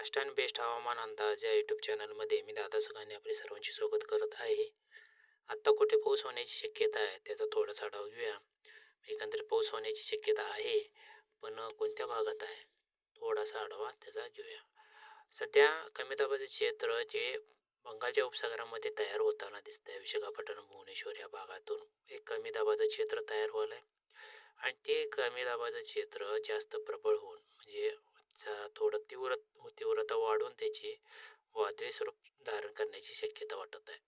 Fast and best हवामान अंदाज या यूट्यूब चॅनलमध्ये मी दादा सुखाने आपले सर्वांचे स्वागत करत आहे. आत्ता कुठे पाऊस होण्याची शक्यता आहे त्याचा थोडासा आढावा घेऊया. एकंदरीत पाऊस होण्याची शक्यता आहे पण कोणत्या भागात आहे? थोडासा आढावा त्याचा घेऊया. सध्या कमी दाबाचे क्षेत्र जे बंगालच्या उपसागरामध्ये तयार होताना दिसतंय विशाखापट्टणम भुवनेश्वर या भागातून एक कमी दाबाचं क्षेत्र तयार व्हायला आहे आणि ते कमी दाबाचं क्षेत्र जास्त प्रबळ होऊन थोडं तीव्र तीव्रता वाढून त्याची वादळी स्वरूप धारण करण्याची शक्यता वाटत आहे.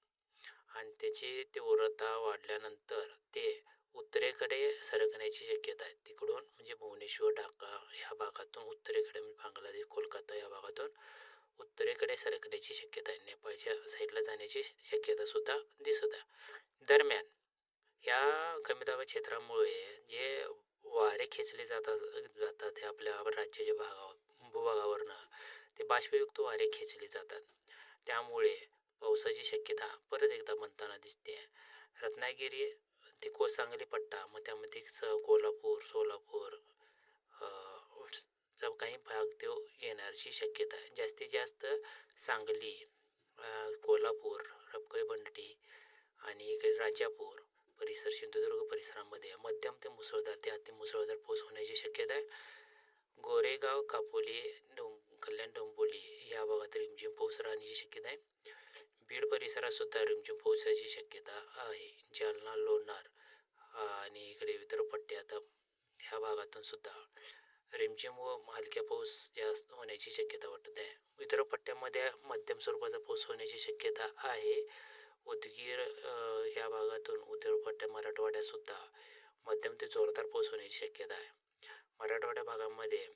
आणि त्याची तीव्रता वाढल्यानंतर ते उत्तरेकडे सरकण्याची शक्यता आहे. तिकडून म्हणजे भुवनेश्वर ढाका ह्या भागातून उत्तरेकडे म्हणजे बांगलादेश कोलकाता या भागातून उत्तरेकडे सरकण्याची शक्यता आहे. नेपाळच्या साईडला जाण्याची शक्यता सुद्धा दिसत आहे. दरम्यान या कमी दाबा क्षेत्रामुळे जे वारे खेचले जातात जातात हे आपल्या राज्याच्या भागावर भूभागावरनं. ते बाष्पयुक्त वारे खेचले जातात. त्यामुळे पावसाची शक्यता परत एकदा बनताना दिसते. रत्नागिरी ते को सांगली पट्टा मग त्यामध्ये स कोल्हापूर सोलापूर चा काही भाग तो येण्याची शक्यता आहे. जास्तीत जास्त सांगली कोल्हापूर रपकई बंडटी आणि इकडे राजापूर परिसर सिंधुदुर्ग परिसरामध्ये मध्यम ते मुसळधार ते अति मुसळधार पाऊस होण्याची शक्यता आहे. गोरेगाव कापोली डों कल्याण डोंबोली या भागात रिमझिम पाऊस राहण्याची शक्यता आहे. बीड परिसरात सुद्धा रिमझिम पावसाची शक्यता आहे. जालना लोणार आणि इकडे विदर्भ पट्ट्यात ह्या भागातून सुद्धा रिमझिम व हलक्या पाऊस जास्त होण्याची शक्यता वाटत आहे. विदर्भ पट्ट्यामध्ये मध्यम स्वरूपाचा पाऊस होण्याची शक्यता आहे. उदगीर ह्या भागातून विदर्भ पट्ट्या मध्यम ते जोरदार पाऊस होण्याची शक्यता आहे. मराठवाड्या भागामध्ये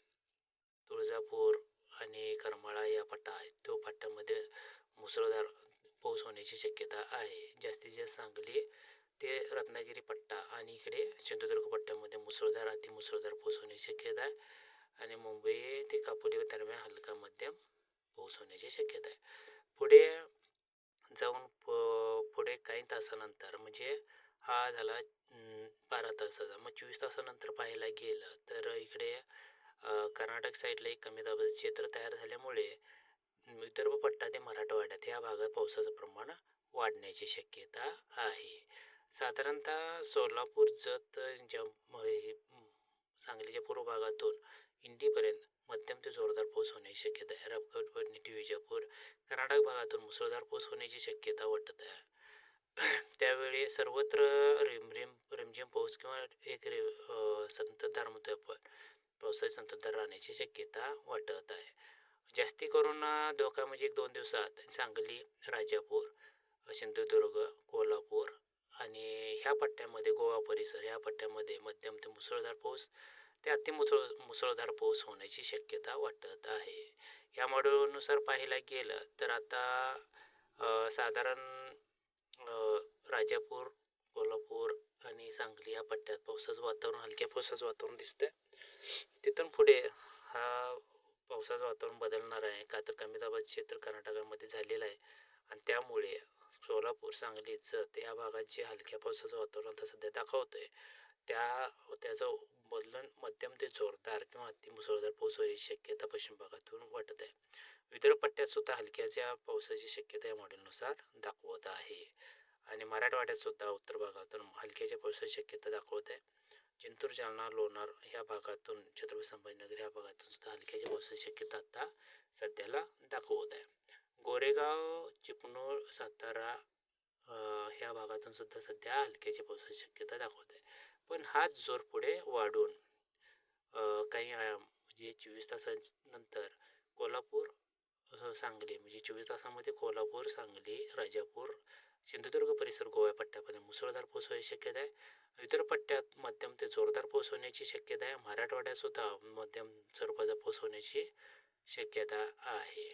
तुळजापूर आणि करमाळा या पट्टा आहे तो पट्ट्यामध्ये मुसळधार पाऊस होण्याची शक्यता आहे. जास्तीत जास्त सांगली ते रत्नागिरी पट्टा आणि इकडे सिंधुदुर्ग पट्ट्यामध्ये मुसळधार अति मुसळधार पाऊस होण्याची शक्यता आहे आणि मुंबई ते कापोली दरम्यान हलका मध्यम पाऊस होण्याची शक्यता आहे. पुढे जाऊन प- पुढे काही तासानंतर म्हणजे हा झाला बारा तासाचा. मग चोवीस तासानंतर पाहायला गेलं तर इकडे कर्नाटक साईडला एक कमी दाबाचं क्षेत्र तयार झाल्यामुळे विदर्भ पट्टा ते मराठवाड्यात या भागात पावसाचं प्रमाण वाढण्याची शक्यता आहे. साधारणतः सोलापूर जत ज्या सांगलीच्या पूर्व भागातून इंडीपर्यंत मध्यम ते जोरदार पाऊस होण्याची शक्यता आहे. रपकटपणी विजापूर कर्नाटक भागातून मुसळधार पाऊस होण्याची शक्यता वाटत आहे. त्यावेळी सर्वत्र रिमरिम रिमझिम पाऊस किंवा एक रि संततधार म्हणतो पावसाची संततधार राहण्याची शक्यता वाटत आहे. जास्ती करून धोका म्हणजे एक दोन दिवसात सांगली राजापूर सिंधुदुर्ग कोल्हापूर आणि ह्या पट्ट्यामध्ये गोवा परिसर ह्या पट्ट्यामध्ये मध्यम ते मुसळधार पाऊस ते अति मुसळ मुसळधार पाऊस होण्याची शक्यता वाटत आहे. या मॉडेलनुसार पाहायला गेलं तर आता साधारण राजापूर कोल्हापूर आणि सांगली या पट्ट्यात पावसाचं वातावरण हलक्या पावसाचं वातावरण दिसतंय. तिथून पुढे हा पावसाचं वातावरण बदलणार आहे. का तर कमी दाबाचं क्षेत्र कर्नाटकामध्ये झालेलं आहे. आणि त्यामुळे सोलापूर सांगली जत या भागात जे हलक्या पावसाचं वातावरण आता सध्या दाखवतंय त्या त्याचं बदलून मध्यम ते जोरदार किंवा अति मुसळधार पाऊस होण्याची शक्यता पश्चिम भागातून वाटत आहे. विदर्भ पट्ट्यात सुद्धा हलक्याच्या पावसाची शक्यता या मॉडेलनुसार दाखवत आहे. आणि मराठवाड्यात सुद्धा उत्तर भागातून हलक्याच्या पावसाची शक्यता दाखवत आहे. जिंतूर जालना लोणार ह्या भागातून छत्रपती संभाजीनगर ह्या भागातून सुद्धा हलक्याच्या पावसाची शक्यता आता सध्याला दाखवत आहे. गोरेगाव चिपणूर सातारा ह्या भागातून सुद्धा सध्या हलक्याच्या पावसाची शक्यता दाखवत आहे. पण हाच जोर पुढे वाढून काही म्हणजे चोवीस तासानंतर कोल्हापूर सांगली म्हणजे चोवीस तासामध्ये कोल्हापूर सांगली राजापूर सिंधुदुर्ग परिसर गोव्या पट्ट्यापर्यंत. मुसळधार पाऊस होण्याची शक्यता आहे. इतर पट्ट्यात मध्यम ते जोरदार पाऊस होण्याची शक्यता आहे. मराठवाड्यात सुद्धा मध्यम स्वरूपाचा पाऊस होण्याची शक्यता आहे.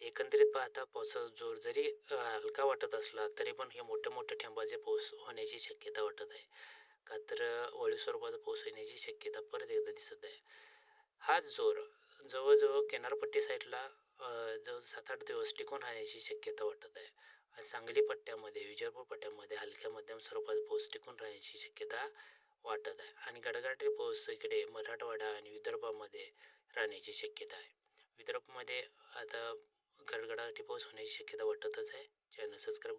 एकंदरीत पाहता पावसाचा जोर जरी हलका वाटत असला तरी पण हे मोठे मोठे ठेंबाचे पाऊस होण्याची शक्यता वाटत आहे. का तर वळी स्वरूपाचा पाऊस होण्याची शक्यता परत एकदा दिसत आहे. हाच जोर जवळजवळ किनारपट्टी साईडला जवळ सात आठ दिवस टिकून राहण्याची शक्यता वाटत आहे. सांगली पट्ट्यामध्ये विजयपूर पट्ट्यामध्ये हलक्या मध्यम स्वरूपाचा पाऊस टिकून राहण्याची शक्यता वाटत आहे. आणि गडगडाटी पाऊस इकडे मराठवाडा आणि विदर्भामध्ये राहण्याची शक्यता आहे. विदर्भामध्ये आता खडगडाटी पाऊस होण्याची शक्यता वाटतच आहे. Channel subscribe